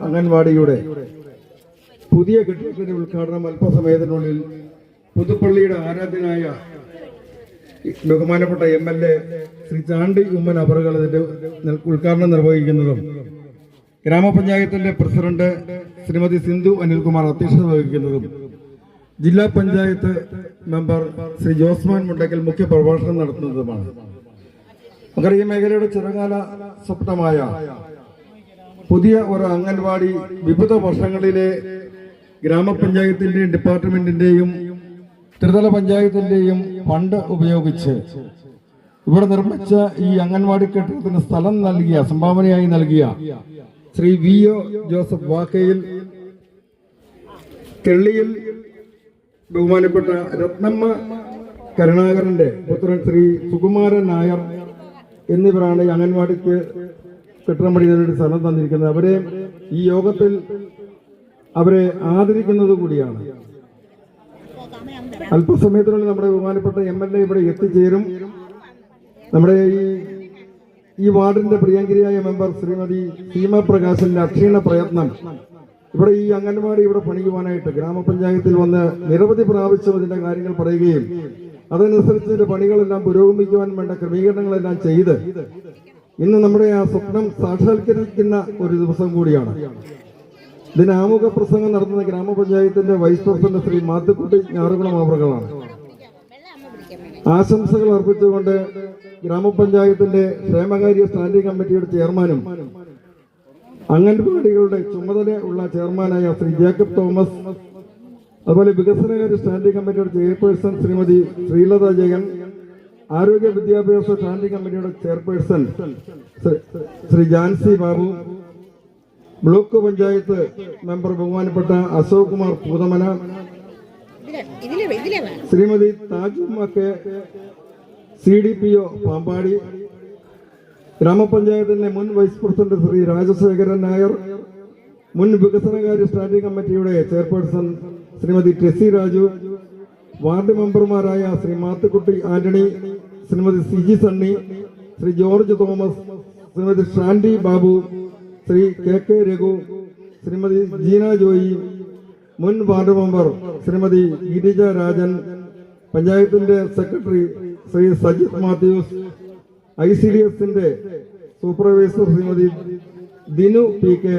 അംഗൻവാടിയുടെ പുതിയ കെട്ടിടത്തിന്റെ ഉദ്ഘാടനം അല്പസമയത്തിനുള്ളിൽ പുതുപ്പള്ളിയുടെ ആരാധ്യനായ ബഹുമാനപ്പെട്ട M L A Shri Chandy Oommen അവറുകൾ ഇതിന്റെ ഉദ്ഘാടനം നിർവഹിക്കുന്നതും ഗ്രാമപഞ്ചായത്തിന്റെ പ്രസിഡന്റ് ശ്രീമതി സിന്ധു അനിൽകുമാർ അധ്യക്ഷത വഹിക്കുന്നതും ജില്ലാ പഞ്ചായത്ത് മെമ്പർ ശ്രീ ജോസ്മാൻ മുണ്ടക്കൽ മുഖ്യ പ്രഭാഷണം നടത്തുന്നതുമാണ്. നമുക്കറിയാം മേഖലയുടെ ചെറുകാല സ്വപ്നമായ പുതിയ ഒരു അംഗൻവാടി വിവിധ വർഷങ്ങളിലെ ഗ്രാമപഞ്ചായത്തിന്റെയും ഡിപ്പാർട്ട്മെന്റിന്റെയും ത്രിതല പഞ്ചായത്തിന്റെയും ഫണ്ട് ഉപയോഗിച്ച് ഇവിടെ നിർമ്മിച്ച ഈ അംഗൻവാടി കെട്ടിടത്തിന് സ്ഥലം നൽകിയ സംഭാവനയായി നൽകിയ ശ്രീ വി ഒ ജോസഫ് വാക്കയിൽ തെള്ളിയിൽ ബഹുമാനപ്പെട്ട രത്നമ്മ കരുണാകരന്റെ പുത്രൻ ശ്രീ സുകുമാരൻ നായർ എന്നിവരാണ് അംഗൻവാടിക്ക് കെട്ടിടം വേണ്ടി സ്ഥലം തന്നിരിക്കുന്നത്. അവരെ ഈ യോഗത്തിൽ അവരെ ആദരിക്കുന്നത് കൂടിയാണ്. അല്പസമയത്തിനുള്ളിൽ നമ്മുടെ ബഹുമാനപ്പെട്ട എം എൽ എ ഇവിടെ എത്തിച്ചേരും. നമ്മുടെ ഈ ഈ വാർഡിന്റെ പ്രിയങ്കരിയായ മെമ്പർ ശ്രീമതി സീമ പ്രകാശിന്റെ അക്ഷീണ പ്രയത്നം. ഇവിടെ ഈ അംഗൻവാടി ഇവിടെ പണിയുവാനായിട്ട് ഗ്രാമപഞ്ചായത്തിൽ വന്ന് നിരവധി പ്രാവശ്യം അതിന്റെ കാര്യങ്ങൾ പറയുകയും അതനുസരിച്ച് ഇതിന്റെ പണികളെല്ലാം പുരോഗമിക്കുവാൻ വേണ്ട ക്രമീകരണങ്ങളെല്ലാം ചെയ്ത് ഇന്ന് നമ്മുടെ ആ സ്വപ്നം സാക്ഷാത്കരിക്കുന്ന ഒരു ദിവസം കൂടിയാണ്. ഇതിന് ആമുഖ പ്രസംഗം നടത്തുന്ന ഗ്രാമപഞ്ചായത്തിന്റെ വൈസ് പ്രസിഡന്റ് ശ്രീ മാത്തുക്കുട്ടി ഞാറുകുളം അവറുകളാണ് ആശംസകൾ അർപ്പിച്ചുകൊണ്ട് ഗ്രാമപഞ്ചായത്തിന്റെ ക്ഷേമകാര്യ സ്റ്റാൻഡിംഗ് കമ്മിറ്റിയുടെ ചെയർമാനും അംഗൻവാടികളുടെ ചുമതല ഉള്ള ചെയർമാനായ ശ്രീ ജേക്കബ് തോമസ് അതുപോലെ വികസനകാര്യ സ്റ്റാൻഡിംഗ് കമ്മിറ്റിയുടെ ചെയർപേഴ്സൺ ശ്രീമതി ശ്രീലത ജയൻ ആരോഗ്യ വിദ്യാഭ്യാസ സ്റ്റാൻഡിംഗ് കമ്മിറ്റിയുടെ chairperson Shri- Jancy Babu block panchayat member ബഹുമാനപ്പെട്ട Ashok Kumar Poothamana Shrimati താജുമ്മക്ക് C D P O Pampady ഗ്രാമപഞ്ചായത്തിന്റെ മുൻ വൈസ് പ്രസിഡന്റ് ശ്രീ രാജശേഖരൻ നായർ മുൻ വികസനകാര്യ സ്റ്റാൻഡിംഗ് കമ്മിറ്റിയുടെ ചെയർപേഴ്സൺ ശ്രീമതി ടെസി രാജു വാർഡ് മെമ്പർമാരായ ശ്രീ മാത്തുക്കുട്ടി ആന്റണി ശ്രീമതി സിജി സണ്ണി ശ്രീ ജോർജ് തോമസ് ശ്രീമതി ഷാൻഡി ബാബു ശ്രീ കെ കെ രഘു ശ്രീമതി ജീന ജോയി മുൻ വാർഡ് മെമ്പർ ശ്രീമതി ഗിരിജ രാജൻ പഞ്ചായത്തിന്റെ secretary Shri Sajith Mathews I C D എസിന്റെ supervisor Shrimati Dinu P K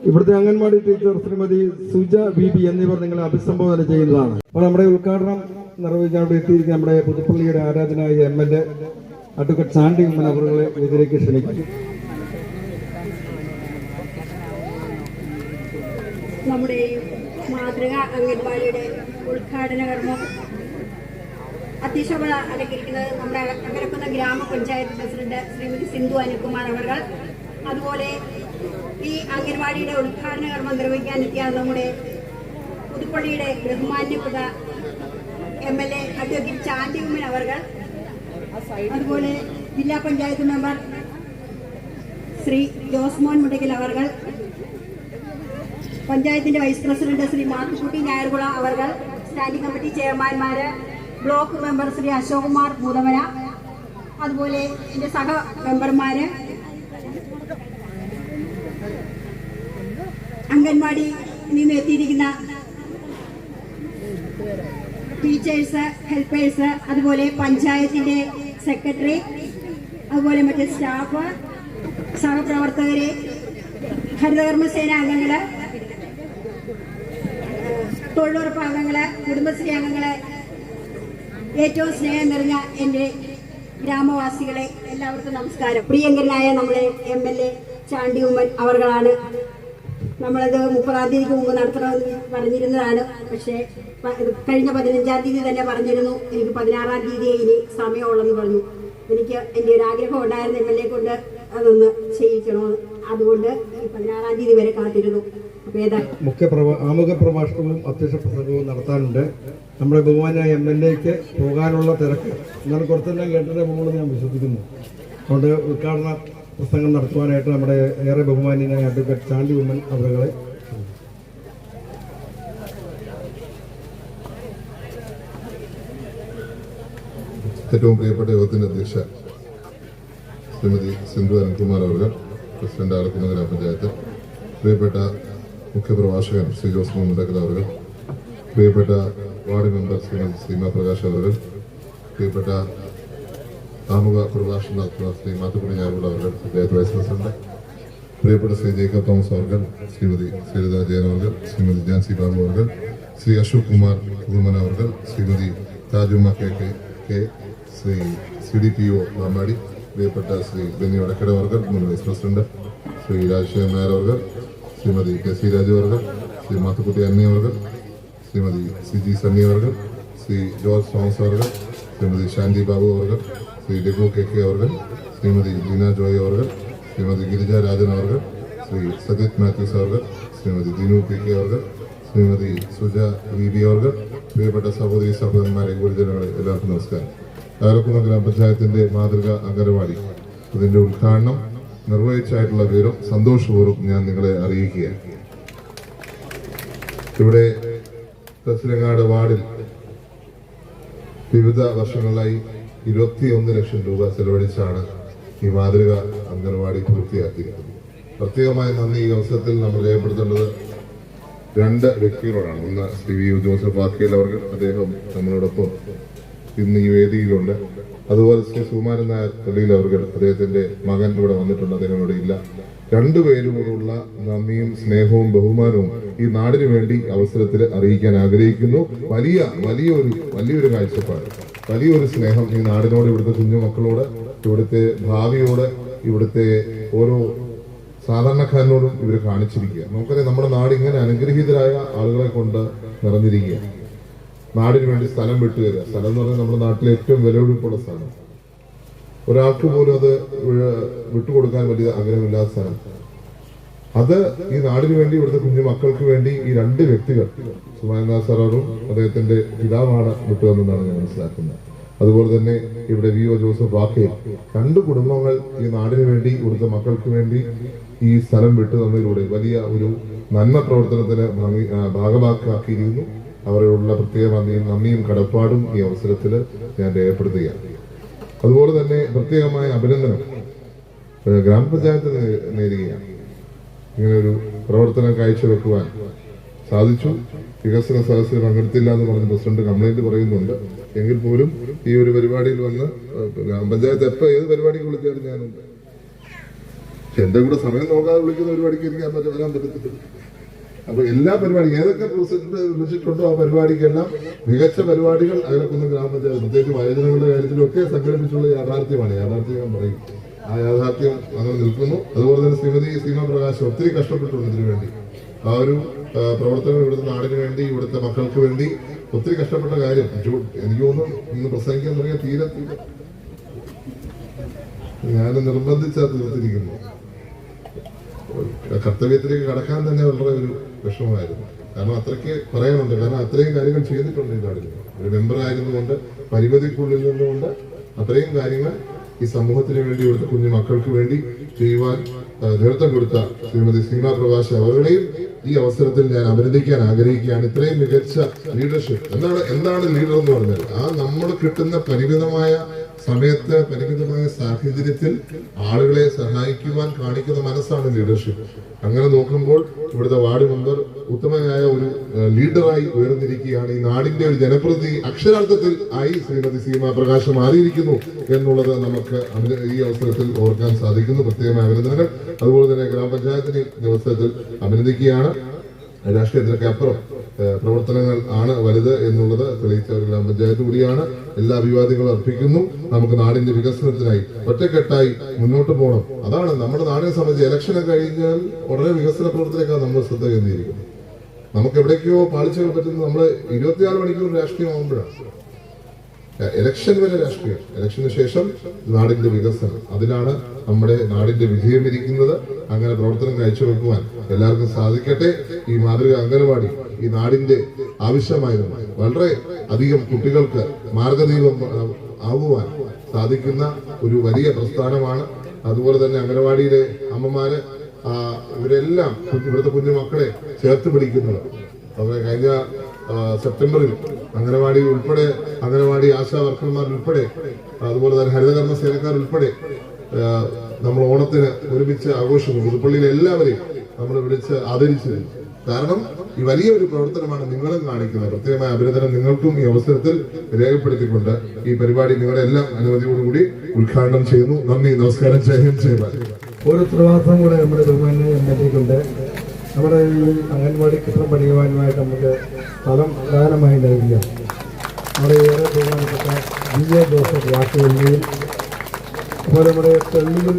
ഇവിടുത്തെ anganwadi teacher Shrimati Suja B B എന്നിവർ നിങ്ങളെ അഭിസംബോധന ചെയ്യുന്നതാണ്. അപ്പോൾ നമ്മുടെ ഉദ്ഘാടനം നിർവഹിക്കാൻ വേണ്ടി എത്തിയിരിക്കുന്ന നമ്മുടെ പുതുപ്പള്ളിയുടെ ആരാധനായ M L A advocate Sandy Oommen അവരുടെ ഇതിലേക്ക് ക്ഷണിക്കും നമ്മുടെ മാതൃക അംഗൻവാടിയുടെ ഉദ്ഘാടന കർമ്മം അധ്യക്ഷത അലങ്കരിക്കുന്നത് നമ്മുടെ അകരക്കുന്ന ഗ്രാമപഞ്ചായത്ത് പ്രസിഡന്റ് ശ്രീമതി സിന്ധു അനുകുമാർ അവർ അതുപോലെ ഈ അംഗൻവാടിയുടെ ഉദ്ഘാടന കർമ്മം നിർവഹിക്കാൻ എത്തിയ നമ്മുടെ പുതുപ്പള്ളിയുടെ ബഹുമാന്യപ്പെട്ട M L A advocate Chandy Oommen അവർ അതുപോലെ ജില്ലാ പഞ്ചായത്ത് മെമ്പർ ശ്രീ ജോസ്മോൻ മുടക്കൽ അവർ പഞ്ചായത്തിന്റെ വൈസ് പ്രസിഡന്റ് ശ്രീ മാത്തുക്കുട്ടി നായർകുള അവർ സ്റ്റാൻഡിംഗ് കമ്മിറ്റി ചെയർമാൻമാര് ബ്ലോക്ക് മെമ്പർ ശ്രീ അശോക് കുമാർ ഭൂതമന അതുപോലെ എന്റെ സഹ മെമ്പർമാര് അംഗൻവാടി നിന്ന് എത്തിയിരിക്കുന്ന ടീച്ചേഴ്സ് ഹെൽപ്പേഴ്സ് അതുപോലെ പഞ്ചായത്തിന്റെ സെക്രട്ടറി അതുപോലെ മറ്റ് സ്റ്റാഫ് സഹപ്രവർത്തകരെ ഹരിതകർമ്മസേന അംഗങ്ങൾ തൊഴിലുറപ്പ് അംഗങ്ങൾ കുടുംബശ്രീ അംഗങ്ങൾ ഏറ്റവും സ്നേഹം നിറഞ്ഞ എന്റെ ഗ്രാമവാസികളെ എല്ലാവർക്കും നമസ്കാരം. പ്രിയങ്കരനായ നമ്മുടെ M L A Chandy Oommen അവർകളാണ് നമ്മളത് മുപ്പതാം തീയതിക്ക് മുമ്പ് നടത്തണമെന്ന് പറഞ്ഞിരുന്നതാണ്. പക്ഷേ കഴിഞ്ഞ പതിനഞ്ചാം തീയതി തന്നെ പറഞ്ഞിരുന്നു. എനിക്ക് പതിനാറാം തീയതിയെ ഇനി സമയമുള്ളെന്ന് പറഞ്ഞു. എനിക്ക് എന്റെ ഒരു ആഗ്രഹം ഉണ്ടായിരുന്നു എം എൽ എ കൊണ്ട് അതൊന്ന് ചെയ്യിക്കണമെന്ന്. അതുകൊണ്ട് പതിനാറാം തീയതി വരെ കാത്തിരുന്നു. മുഖ്യ ആമുഖ പ്രഭാഷണവും അധ്യക്ഷ പ്രസംഗവും നടത്താനുണ്ട്. നമ്മുടെ ബഹുമാനായ എം എൽ എക്ക് പോകാനുള്ള തിരക്ക്. എന്നാലും കുറച്ചെല്ലാം കേട്ടിട്ടേ പോകുമെന്ന് ഞാൻ വിശ്വസിക്കുന്നു. അതുകൊണ്ട് ഉദ്ഘാടന പ്രസംഗം നടത്തുവാനായിട്ട് നമ്മുടെ ഏറെ ബഹുമാനീയനായ അഡ്വക്കേറ്റ് ചാണ്ടി ഉമ്മൻ അവരുകളെ ഏറ്റവും പ്രിയപ്പെട്ട യോഗത്തിന്റെ അധ്യക്ഷ ശ്രീമതി സിന്ധു അനിൽകുമാർ അവർ പ്രസിഡന്റ് ആലക്കുന്ന് ഗ്രാമപഞ്ചായത്ത് പ്രിയപ്പെട്ട മുഖ്യപ്രഭാഷകൻ ശ്രീ ജോസ് മുണ്ടക്കൽ അവർ പ്രിയപ്പെട്ട വാർഡ് മെമ്പർ ശ്രീമതി സീമ പ്രകാശ് അവർ പ്രിയപ്പെട്ട ആമുഖ പ്രഭാഷണം നടത്തുന്ന ശ്രീ മാത്തുക്കുടി ഞാനുള്ള അവർ പഞ്ചായത്ത് വൈസ് പ്രസിഡന്റ് പ്രിയപ്പെട്ട ശ്രീ ജേക്കബ് തോമസ് അവർഗൻ ശ്രീമതി ശ്രീലത ജയൻ അവർ ശ്രീമതി ജാൻസി ബാബു അവർഗൻ Shri Ashok Kumar Kurumana അവർഗൻ Shrimati Thajumma K K K Shri C D P O Mampady പ്രിയപ്പെട്ട ശ്രീ ബെന്നി വടക്കട അവർഗൻ മുൻ vice president Shri Rajasekharan Nair Shrimati K C Raju അവർ ശ്രീ മാത്തുക്കുട്ടി അന്നി ശ്രീമതി സി ജി സണ്ണി ശ്രീ ജോർജ് തോമസ് അവർ ശ്രീമതി ശാന്തി ബാബു അവർ ശ്രീ രഘു കെ കെ അവർ ശ്രീമതി ലീന ജോയ് അവർ ശ്രീമതി ഗിരിജ രാജൻ അവർ ശ്രീ സജിത് മാത്യൂസ് അവർ ശ്രീമതി ദിനു കെ കെ അവർ ശ്രീമതി സുജ ബി അവർ പ്രിയപ്പെട്ട സഹോദരി സഹോദരന്മാരെ ഗുരുജനങ്ങളെ എല്ലാവർക്കും നമസ്കാരം. താലക്കുന്ന ഗ്രാമപഞ്ചായത്തിന്റെ മാതൃക അംഗനവാടി. അതിന്റെ ഉദ്ഘാടനം നിർവഹിച്ചായിട്ടുള്ള വിവരം സന്തോഷപൂർവം ഞാൻ നിങ്ങളെ അറിയിക്കുകയാണ്. ഇവിടെ തസിലങ്ങാട് വാർഡിൽ വിവിധ വർഷങ്ങളിലായി ഇരുപത്തിയൊന്ന് ലക്ഷം രൂപ ചെലവഴിച്ചാണ് ഈ മാതൃക അംഗൻവാടി പൂർത്തിയാക്കിയിരിക്കുന്നത്. പ്രത്യേകമായി നന്ദി. ഈ അവസരത്തിൽ നമ്മൾ രേഖപ്പെടുത്തേണ്ടത് രണ്ട് വ്യക്തികളോടാണ്. ഒന്ന് ശ്രീ വി ജോസഫ് ആക്കിയൽ അവർ അദ്ദേഹം നമ്മളോടൊപ്പം ഇന്ന് ഈ വേദിയിലുണ്ട്. അതുപോലെ ശ്രീ സുകുമാരൻ നായർ പള്ളിയിൽ അദ്ദേഹത്തിന്റെ മകൻ ഇവിടെ വന്നിട്ടുണ്ട്. അദ്ദേഹം ഇവിടെ ഇല്ല. രണ്ടുപേരുമുള്ള നന്ദിയും സ്നേഹവും ബഹുമാനവും ഈ നാടിനു വേണ്ടി അവസരത്തിൽ അറിയിക്കാൻ ആഗ്രഹിക്കുന്നു. വലിയ വലിയൊരു വലിയൊരു കാഴ്ചപ്പാട് വലിയൊരു സ്നേഹം ഈ നാടിനോട് ഇവിടുത്തെ കുഞ്ഞു മക്കളോട് ഇവിടുത്തെ ഭാവിയോട് ഇവിടുത്തെ ഓരോ സാധാരണക്കാരനോടും ഇവർ കാണിച്ചിരിക്കുക. നമുക്കറിയാം നമ്മുടെ നാട് ഇങ്ങനെ അനുഗ്രഹീതരായ ആളുകളെ കൊണ്ട് നിറഞ്ഞിരിക്കുക. നാടിന് വേണ്ടി സ്ഥലം വിട്ടുവരിക സ്ഥലം എന്ന് പറഞ്ഞാൽ നമ്മുടെ നാട്ടിലെ ഏറ്റവും വിലപിടിപ്പുള്ള സ്ഥലം. ഒരാൾക്ക് പോലും അത് വിട്ടുകൊടുക്കാൻ വലിയ ആഗ്രഹമില്ലാത്ത സ്ഥലം അത് ഈ നാടിന് വേണ്ടി ഇവിടുത്തെ കുഞ്ഞു മക്കൾക്ക് വേണ്ടി ഈ രണ്ട് വ്യക്തികൾ സുമാനന്ദാ സാറും അദ്ദേഹത്തിന്റെ പിതാവാണ് വിട്ടുവെന്നാണ് ഞാൻ മനസ്സിലാക്കുന്നത്. അതുപോലെ തന്നെ ഇവിടെ വി ഒ ജോസഫ് വാക്കയിൽ രണ്ട് കുടുംബങ്ങൾ ഈ നാടിന് വേണ്ടി ഇവിടുത്തെ മക്കൾക്ക് വേണ്ടി ഈ സ്ഥലം വിട്ടു തന്നതിലൂടെ വലിയ ഒരു നന്മ പ്രവർത്തനത്തിന് ഭംഗി ആ, ഭാഗമാക്കാക്കിയിരുന്നു അവരോടുള്ള പ്രത്യേക നന്ദിയും നന്ദിയും കടപ്പാടും ഈ അവസരത്തിൽ ഞാൻ രേഖപ്പെടുത്തുകയാണ്. അതുപോലെ തന്നെ പ്രത്യേകമായ അഭിനന്ദനം. ഗ്രാമപഞ്ചായത്ത് നേരുകയാണ് ഇങ്ങനെ ഒരു പ്രവർത്തനം കാഴ്ചവെക്കുവാൻ സാധിച്ചു. വികസന സദസ്സിൽ പങ്കെടുത്തില്ല എന്ന് പറഞ്ഞ് പ്രസിഡന്റ് കംപ്ലൈന്റ് പറയുന്നുണ്ട്. എങ്കിൽ പോലും ഈ ഒരു പരിപാടിയിൽ വന്ന് ഗ്രാമപഞ്ചായത്ത് എപ്പോ ഏത് പരിപാടിക്ക് വിളിച്ചാലും ഞാനുണ്ട് എന്റെ കൂടെ സമയം നോക്കാതെ വിളിക്കുന്ന പരിപാടിക്ക് എനിക്ക് വരാൻ പറ്റത്തില്ല. അപ്പൊ എല്ലാ പരിപാടി ഏതൊക്കെ പ്രസിഡന്റ് വിളിച്ചിട്ടുണ്ടോ ആ പരിപാടിക്കെല്ലാം മികച്ച പരിപാടികൾ അകലക്കുന്ന ഗ്രാമപഞ്ചായത്ത് പ്രത്യേകിച്ച് വയോജനങ്ങളുടെ കാര്യത്തിലൊക്കെ സംഘടിപ്പിച്ചുള്ള യാഥാർത്ഥ്യമാണ്. യാഥാർത്ഥ്യം ഞാൻ പറയും. ആ യാഥാർത്ഥ്യം അങ്ങനെ നിൽക്കുന്നു. അതുപോലെ തന്നെ ശ്രീമതി സീമ പ്രകാശ് ഒത്തിരി കഷ്ടപ്പെട്ടിട്ടുണ്ട് ഇതിനു വേണ്ടി. ആ ഒരു പ്രവർത്തനം ഇവിടുത്തെ നാടിന് വേണ്ടി ഇവിടുത്തെ മക്കൾക്ക് വേണ്ടി ഒത്തിരി കഷ്ടപ്പെട്ട കാര്യം. എനിക്ക് തോന്നുന്നു ഇന്ന് പ്രസംഗിക്കാൻ തുടങ്ങിയ തീരെ ഞാൻ നിർബന്ധിച്ചാ തീർത്തിരിക്കുന്നു. കർത്തവ്യത്തിലേക്ക് കടക്കാൻ തന്നെ വളരെ ഒരു വിഷമമായിരുന്നു. കാരണം അത്രയ്ക്ക് പറയാനുണ്ട്. കാരണം അത്രയും കാര്യങ്ങൾ ചെയ്തിട്ടുണ്ട് ഈ നാടിൽ ഒരു മെമ്പർ ആയിരുന്നുകൊണ്ട് പരിമിതിക്കുള്ളിൽ നിന്നുകൊണ്ട് അത്രയും കാര്യങ്ങൾ ഈ സമൂഹത്തിന് വേണ്ടി ഇവിടുത്തെ കുഞ്ഞു മക്കൾക്ക് വേണ്ടി ചെയ്യുവാൻ നേതൃത്വം കൊടുത്ത ശ്രീമതി സീമ പ്രകാശ് അവരുടെയും ഈ അവസരത്തിൽ ഞാൻ അഭിനന്ദിക്കാൻ ആഗ്രഹിക്കുകയാണ്. ഇത്രയും മികച്ച ലീഡർഷിപ്പ് എന്താണ് എന്താണ് ലീഡർ എന്ന് പറഞ്ഞാൽ ആ നമ്മൾ കിട്ടുന്ന പരിമിതമായ സമയത്ത് പരിമിതമായ സാഹചര്യത്തിൽ ആളുകളെ സഹായിക്കുവാൻ കാണിക്കുന്ന മനസ്സാണ് ലീഡർഷിപ്പ് അങ്ങനെ നോക്കുമ്പോൾ ഇവിടുത്തെ വാർഡ് മെമ്പർ ഉത്തമനായ ഒരു ലീഡറായി ഉയർന്നിരിക്കുകയാണ്. ഈ നാടിന്റെ ഒരു ജനപ്രതി അക്ഷരാർത്ഥത്തിൽ ആയി ശ്രീമതി സീമ പ്രകാശ് മാറിയിരിക്കുന്നു എന്നുള്ളത് നമുക്ക് ഈ അവസരത്തിൽ ഓർക്കാൻ സാധിക്കുന്നു. പ്രത്യേകമായ അഭിനന്ദനങ്ങൾ. അതുപോലെ തന്നെ ഗ്രാമപഞ്ചായത്തിനെ ഈ അവസരത്തിൽ അഭിനന്ദിക്കുകയാണ്. രാഷ്ട്രീയത്തിനൊക്കെ അപ്പുറം പ്രവർത്തനങ്ങൾ ആണ് വലുത് എന്നുള്ളത് തെളിയിച്ച ഒരു ഗ്രാമപഞ്ചായത്ത് കൂടിയാണ്. എല്ലാ അഭിവാദ്യങ്ങളും അർപ്പിക്കുന്നു. നമുക്ക് നാടിന്റെ വികസനത്തിനായി ഒറ്റക്കെട്ടായി മുന്നോട്ട് പോകണം. അതാണ് നമ്മുടെ നാടിനെ സംബന്ധിച്ച് ഇലക്ഷൻ കഴിഞ്ഞാൽ ഉടനെ വികസന പ്രവർത്തനത്തിലേക്കാണ് നമ്മൾ ശ്രദ്ധ കേന്ദ്രീകരിക്കുന്നത് നമുക്ക് എവിടേക്കോ പാളിച്ചകൾ പറ്റുന്നത് നമ്മൾ ഇരുപത്തിയാറ് മണിക്കൂർ രാഷ്ട്രീയമാകുമ്പോഴാണ്. ഇലക്ഷൻ വരെ രാഷ്ട്രീയം. ഇലക്ഷന് ശേഷം നാടിന്റെ വികസനം. അതിലാണ് നമ്മുടെ നാടിന്റെ വിജയം ഇരിക്കുന്നത്. അങ്ങനെ പ്രവർത്തനം കാഴ്ചവെക്കുവാൻ എല്ലാവർക്കും സാധിക്കട്ടെ. ഈ മാതൃക അംഗനവാടി ഈ നാടിന്റെ ആവശ്യമായിരുന്നു വളരെ അധികം കുട്ടികൾക്ക് മാർഗദീപം ആവുവാൻ സാധിക്കുന്ന ഒരു വലിയ പ്രസ്ഥാനമാണ്. അതുപോലെ തന്നെ അംഗനവാടിയിലെ അമ്മമാര് ഇവരെല്ലാം ഇവിടുത്തെ കുഞ്ഞു മക്കളെ ചേർത്ത് പിടിക്കുന്നത്. അവരെ കഴിഞ്ഞ സെപ്റ്റംബറിൽ അംഗനവാടി ഉൾപ്പെടെ അംഗനവാടി ആശാ വർക്കർമാർ ഉൾപ്പെടെ അതുപോലെ തന്നെ ഹരിതകർമ്മ സേനക്കാർ ഉൾപ്പെടെ നമ്മൾ ഓണത്തിന് ഒരുമിച്ച് ആഘോഷിക്കും പുതുപ്പള്ളിയിലെ എല്ലാവരെയും നമ്മൾ വിളിച്ച് ആദരിച്ചിരുന്നു കാരണം ഈ വലിയ ഒരു പ്രവർത്തനമാണ് നിങ്ങളും കാണിക്കുന്നത്. പ്രത്യേകമായ അഭിനന്ദനം നിങ്ങൾക്കും ഈ അവസരത്തിൽ രേഖപ്പെടുത്തിക്കൊണ്ട് ഈ പരിപാടി നിങ്ങളുടെ എല്ലാം അനുമതിയോടുകൂടി ഉദ്ഘാടനം ചെയ്യുന്നു. നന്ദി നമസ്കാരം. ജയ് ഹിന്ദ് ജയ് ഭാരത്. ഒരു ഉത്തരവാദിത്തം കൂടെ നമ്മുടെ ബഹുമാനെ എം നമ്മുടെ ഈ അംഗൻവാടി കെട്ടിടം പണിയുവാനുമായിട്ട് നമുക്ക് സ്ഥലം പ്രധാനമായി നൽകിയ നമ്മുടെ ഏറെ ബഹുമാനപ്പെട്ട ബി എ ജോസഫ് വാക്കുകളിലെയും അതുപോലെ നമ്മുടെ തെളിവിൽ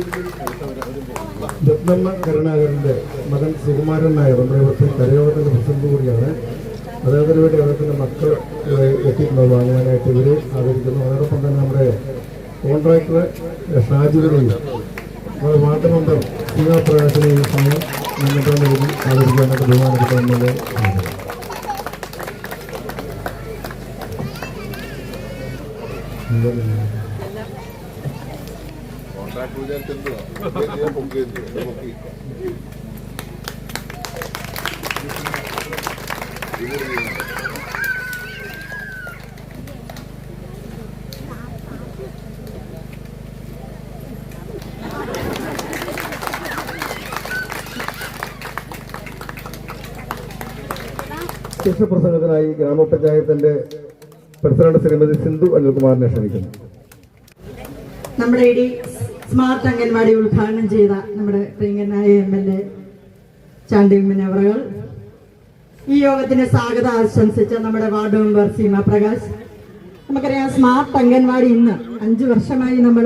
രത്നമ്മ കരുണാകരന്റെ മകൻ സുകുമാരൻ നായർ നമ്മുടെ ഇവിടുത്തെ കരയോഗത്തിന്റെ പ്രസിഡന്റ് കൂടിയാണ്. അദ്ദേഹത്തിന് വേണ്ടി അദ്ദേഹത്തിന്റെ മക്കൾ എത്തിയിട്ടുള്ളത് വാങ്ങുവാനായിട്ട് ഇവർ ആദരിക്കുന്നു അതോടൊപ്പം തന്നെ നമ്മുടെ കോൺട്രാക്ടർ ഷാജിബിനെയും നമ്മുടെ വാർഡ് മെമ്പർ സീമാപ്രകാശിനെ ഈ സമയം നിങ്ങളുടെ വേണ്ടി ആദരിക്കാനായിട്ട് ബഹുമാനപ്പെട്ട എം എൽ എ ശിക്ഷപ്രസംഗത്തിനായി ഗ്രാമപഞ്ചായത്തിന്റെ പ്രസിഡന്റ് ശ്രീമതി സിന്ധു അനിൽകുമാറിനെ ക്ഷണിക്കുന്നു. നമ്മുടെ ഇടി സ്മാർട്ട് അംഗൻവാടി ഉദ്ഘാടനം ചെയ്ത നമ്മുടെ പ്രിയങ്കനായ എം എൽ എ ചാണ്ടിയമ്മൻ ഈ യോഗത്തിന് സ്വാഗതം ആശംസിച്ച നമ്മുടെ വാർഡ് മെമ്പർ സീമ പ്രകാശ്. നമുക്കറിയാം സ്മാർട്ട് അംഗൻവാടി ഇന്ന് അഞ്ചു വർഷമായി നമ്മൾ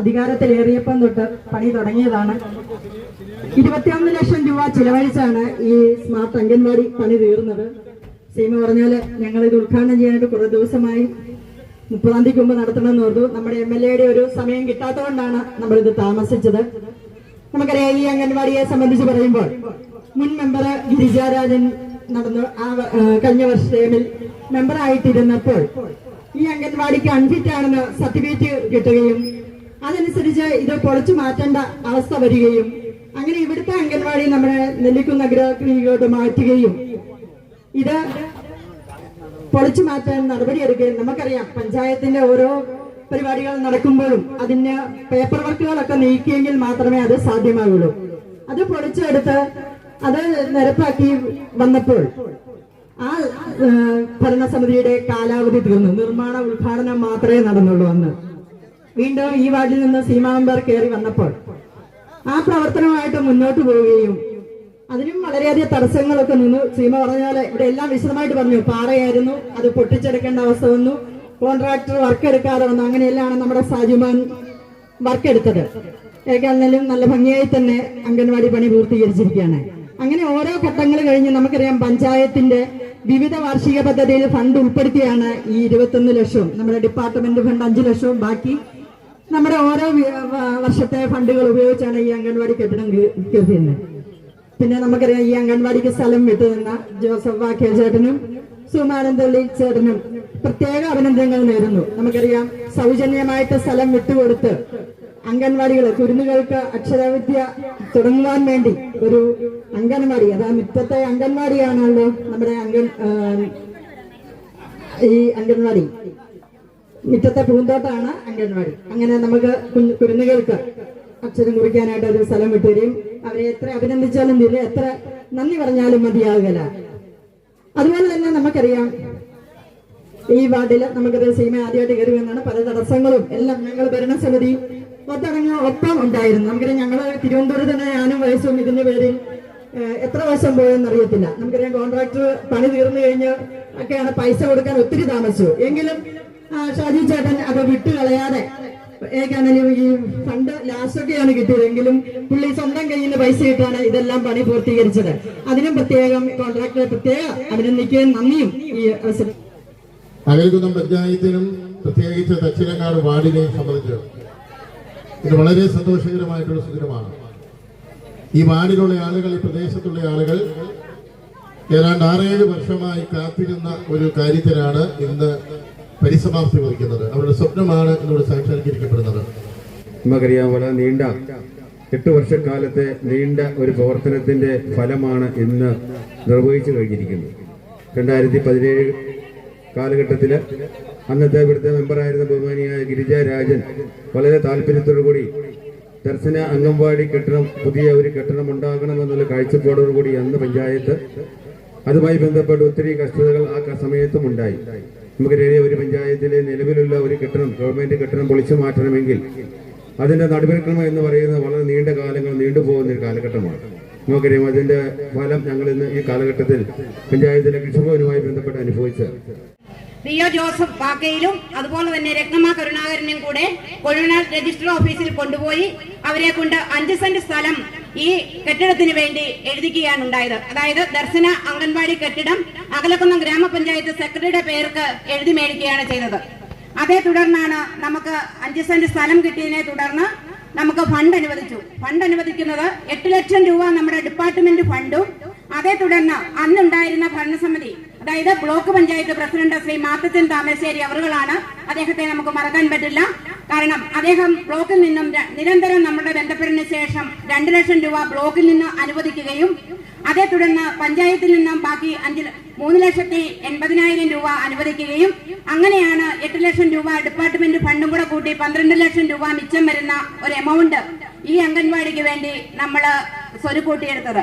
അധികാരത്തിലേറിയപ്പം തൊട്ട് പണി തുടങ്ങിയതാണ്. ഇരുപത്തിയൊന്ന് ലക്ഷം രൂപ ചിലവഴിച്ചാണ് ഈ സ്മാർട്ട് അംഗൻവാടി പണി തീർന്നത്. സീമ പറഞ്ഞാൽ ഞങ്ങൾ ഇത് ഉദ്ഘാടനം ചെയ്യാനായിട്ട് കുറെ ദിവസമായി മുപ്പതാം തീയതിക്ക് മുമ്പ് നടത്തണമെന്ന് ഓർത്തു. നമ്മുടെ എം എൽ എയുടെ ഒരു സമയം കിട്ടാത്തതുകൊണ്ടാണ് നമ്മളിത് താമസിച്ചത്. നമുക്കറിയാം ഈ അംഗൻവാടിയെ സംബന്ധിച്ച് പറയുമ്പോൾ മുൻ മെമ്പർ ഗിരിജാരാജൻ നടന്നു ആ കഴിഞ്ഞ വർഷത്തിൽ മെമ്പറായിട്ടിരുന്നപ്പോൾ ഈ അംഗൻവാടിക്ക് അൺഫിറ്റ് ആണെന്ന് സർട്ടിഫിക്കറ്റ് കിട്ടുകയും അതനുസരിച്ച് ഇത് പൊളിച്ചു മാറ്റേണ്ട അവസ്ഥ വരികയും അങ്ങനെ ഇവിടുത്തെ അംഗൻവാടി നമ്മുടെ നെല്ലിക്കുന്ന ഗ്രഹത്തിലോട്ട് മാറ്റുകയും ഇത് പൊളിച്ചു മാറ്റാൻ നടപടിയെടുക്കുകയും നമുക്കറിയാം പഞ്ചായത്തിന്റെ ഓരോ പരിപാടികൾ നടക്കുമ്പോഴും അതിന് പേപ്പർ വർക്കുകളൊക്കെ നീക്കിയെങ്കിൽ മാത്രമേ അത് സാധ്യമാകുള്ളൂ അത് പൊളിച്ചെടുത്ത് അത് നിരപ്പാക്കി വന്നപ്പോൾ ആ ഭരണസമിതിയുടെ കാലാവധി തീർന്നു. നിർമ്മാണ ഉദ്ഘാടനം മാത്രമേ നടന്നുള്ളൂ അന്ന്. വീണ്ടും ഈ വാർഡിൽ നിന്ന് സീമാമ്പർ കയറി വന്നപ്പോൾ ആ പ്രവർത്തനമായിട്ട് മുന്നോട്ട് പോവുകയും അതിനും വളരെയധികം തടസ്സങ്ങളൊക്കെ നിന്നു. സീമ പറഞ്ഞാൽ ഇവിടെ എല്ലാം വിശദമായിട്ട് പറഞ്ഞു. പാറയായിരുന്നു അത് പൊട്ടിച്ചെടുക്കേണ്ട അവസ്ഥ വന്നു. കോൺട്രാക്ടർ വർക്ക് എടുക്കാതെ വന്നു. അങ്ങനെയെല്ലാം നമ്മുടെ സാജുമാൻ വർക്ക് എടുത്തത്. ഏക്കാളിലും നല്ല ഭംഗിയായി തന്നെ അംഗൻവാടി പണി പൂർത്തീകരിച്ചിരിക്കുകയാണ്. അങ്ങനെ ഓരോ ഘട്ടങ്ങൾ കഴിഞ്ഞ് നമുക്കറിയാം പഞ്ചായത്തിന്റെ വിവിധ വാർഷിക പദ്ധതിയിൽ ഫണ്ട് ഉൾപ്പെടുത്തിയാണ് ഈ ഇരുപത്തൊന്ന് ലക്ഷവും നമ്മുടെ ഡിപ്പാർട്ട്മെന്റ് ഫണ്ട് അഞ്ചു ലക്ഷവും ബാക്കി നമ്മുടെ ഓരോ വർഷത്തെ ഫണ്ടുകൾ ഉപയോഗിച്ചാണ് ഈ അംഗൻവാടി കെട്ടിടം കീർത്തിയുന്നത്. പിന്നെ നമുക്കറിയാം ഈ അംഗൻവാടിക്ക് സ്ഥലം വിട്ടുതന്ന ജോസഫ് വാക്യ ചേട്ടനും സുമാനന്ദള്ളി ചേട്ടനും പ്രത്യേക അഭിനന്ദനങ്ങൾ നേരുന്നു. നമുക്കറിയാം സൗജന്യമായിട്ട് സ്ഥലം വിട്ടുകൊടുത്ത് അംഗൻവാടികൾ കുരുന്നുകൾക്ക് അക്ഷരവിദ്യ തുടങ്ങുവാൻ വേണ്ടി ഒരു അംഗൻവാടി അതാ മുറ്റത്തെ അംഗൻവാടിയാണല്ലോ നമ്മുടെ അംഗൻ ഈ അംഗൻവാടി. മുറ്റത്തെ പൂന്തോട്ടാണ് അംഗൻവാടി. അങ്ങനെ നമുക്ക് കുരുന്നുകൾക്ക് അക്ഷരം കുറിക്കാനായിട്ട് ഒരു സ്ഥലം വിട്ടുതരും. അവരെ എത്ര അഭിനന്ദിച്ചാലും തീരെ എത്ര നന്ദി പറഞ്ഞാലും മതിയാകില്ല അതുപോലെ തന്നെ നമുക്കറിയാം ഈ വാർഡിൽ നമുക്കത് സീമ ആദ്യമായിട്ട് കയറി വന്നാണ് പല തടസ്സങ്ങളും. എല്ലാം ഞങ്ങൾ ഭരണസമിതി ഒത്തടങ്ങ ഒപ്പം ഉണ്ടായിരുന്നു. നമുക്കറിയാം ഞങ്ങൾ തിരുവനന്തപുരത്ത് തന്നെ ഞാനും വയസ്സും ഇതിന്റെ പേരിൽ എത്ര വർഷം പോയെന്ന് അറിയത്തില്ല. നമുക്കറിയാം കോൺട്രാക്ടർ പണി തീർന്നു കഴിഞ്ഞ് ഒക്കെയാണ് പൈസ കൊടുക്കാൻ ഒത്തിരി താമസിച്ചു. എങ്കിലും ഷാജി ചേട്ടൻ അത് വിട്ടു കളയാതെ ഏകാണെങ്കിലും ഈ ഫണ്ട് ലാസ്റ്റൊക്കെയാണ് കിട്ടിയതെങ്കിലും പുള്ളി സ്വന്തം കയ്യിൽ നിന്ന് പൈസ ഇട്ടാണ് ഇതെല്ലാം പണി പൂർത്തീകരിച്ചത്. അതിനും പ്രത്യേകം കോൺട്രാക്ടറെ പ്രത്യേകം അഭിനന്ദിക്കുകയും നന്ദിയും ഈ അവസരം. അകൽകുന്നം പഞ്ചായത്തിനും പ്രത്യേകിച്ച് ദക്ഷിണങ്ങാട് വാർഡിനെ സംബന്ധിച്ച് ഇത് വളരെ സന്തോഷകരമായിട്ടുള്ള സുദിനമാണ്. ഈ വാർഡിലുള്ള ആളുകൾ ഈ പ്രദേശത്തുള്ള ആളുകൾ ഏതാണ്ട് ആറേഴ് വർഷമായി കാത്തിരുന്ന ഒരു കാര്യത്തിനാണ് ഇന്ന് പരിസമാപ്തി വഹിക്കുന്നത് അവരുടെ സ്വപ്നമാണ് ഇന്നിവിടെ സാക്ഷാത്കരിക്കപ്പെടുന്നത്. നമുക്കറിയാം വളരെ നീണ്ട എട്ട് വർഷക്കാലത്തെ നീണ്ട ഒരു പ്രവർത്തനത്തിന്റെ ഫലമാണ് ഇന്ന് നിർവഹിച്ചു കഴിഞ്ഞിരിക്കുന്നത്. രണ്ടായിരത്തി പതിനേഴ് കാലഘട്ടത്തിൽ അന്നത്തെ ഇവിടുത്തെ മെമ്പറായിരുന്ന ബഹുമാനിയായ ഗിരിജ രാജൻ വളരെ താല്പര്യത്തോടു കൂടി ദർശന അംഗൻവാടി കെട്ടിടം പുതിയ ഒരു കെട്ടിടം ഉണ്ടാകണമെന്നുള്ള കാഴ്ചപ്പാടോടുകൂടി അന്ന് പഞ്ചായത്ത് അതുമായി ബന്ധപ്പെട്ട് ഒത്തിരി കഷ്ടതകൾ ആ സമയത്തും ഉണ്ടായി. നമുക്കറിയാം ഒരു പഞ്ചായത്തിലെ നിലവിലുള്ള ഒരു കെട്ടിടം ഗവൺമെന്റ് കെട്ടിടം പൊളിച്ചു മാറ്റണമെങ്കിൽ അതിന്റെ നടപടിക്രമം എന്ന് പറയുന്നത് വളരെ നീണ്ട കാലങ്ങൾ നീണ്ടുപോകുന്ന ഒരു കാലഘട്ടമാണ്. നമുക്കറിയാം അതിന്റെ ഫലം ഞങ്ങൾ ഇന്ന് ഈ കാലഘട്ടത്തിൽ പഞ്ചായത്തിലെ കൃഷിഭവനുമായി ബന്ധപ്പെട്ട് അനുഭവിച്ച റിയോ ജോസഫ് പാക്കയിലും അതുപോലെ തന്നെ രത്നമ്മ കരുണാകരനും കൂടെ കൊഴുനാൾ രജിസ്റ്റർ ഓഫീസിൽ കൊണ്ടുപോയി അവരെ കൊണ്ട് അഞ്ച് സെന്റ് സ്ഥലം ഈ കെട്ടിടത്തിന് വേണ്ടി എഴുതിക്കുകയാണ് ഉണ്ടായത്. അതായത് ദർശന അംഗൻവാടി കെട്ടിടം അകലക്കുന്നം ഗ്രാമപഞ്ചായത്ത് സെക്രട്ടറിയുടെ പേർക്ക് എഴുതി മേടിക്കുകയാണ് ചെയ്തത്. അതേ തുടർന്നാണ് നമുക്ക് അഞ്ച് സെന്റ് സ്ഥലം കിട്ടിയതിനെ തുടർന്ന് നമുക്ക് ഫണ്ട് അനുവദിച്ചു. ഫണ്ട് അനുവദിക്കുന്നത് എട്ട് ലക്ഷം രൂപ നമ്മുടെ ഡിപ്പാർട്ട്മെന്റ് ഫണ്ടും അതേ തുടർന്ന് അന്നുണ്ടായിരുന്ന ഭരണസമിതി അതായത് ബ്ലോക്ക് പഞ്ചായത്ത് പ്രസിഡന്റ് ശ്രീ മാത്തച്ചൻ താമരശ്ശേരി അവറുകളാണ്. അദ്ദേഹത്തെ നമുക്ക് മറക്കാൻ പറ്റില്ല. കാരണം അദ്ദേഹം ബ്ലോക്കിൽ നിന്നും നിരന്തരം നമ്മുടെ ബന്ധപ്പെടുന്ന ശേഷം രണ്ടു ലക്ഷം രൂപ ബ്ലോക്കിൽ നിന്ന് അനുവദിക്കുകയും അതേ തുടർന്ന് പഞ്ചായത്തിൽ നിന്നും ബാക്കി അഞ്ച് മൂന്ന് ലക്ഷത്തി എൺപതിനായിരം രൂപ അനുവദിക്കുകയും അങ്ങനെയാണ് എട്ട് ലക്ഷം രൂപ ഡിപ്പാർട്ട്മെന്റ് ഫണ്ടും കൂടെ കൂട്ടി പന്ത്രണ്ട് ലക്ഷം രൂപ മിച്ചം വരുന്ന ഒരു എമൗണ്ട് ഈ അംഗൻവാടിക്ക് വേണ്ടി നമ്മൾ സ്വരുക്കൂട്ടിയെടുത്തത്.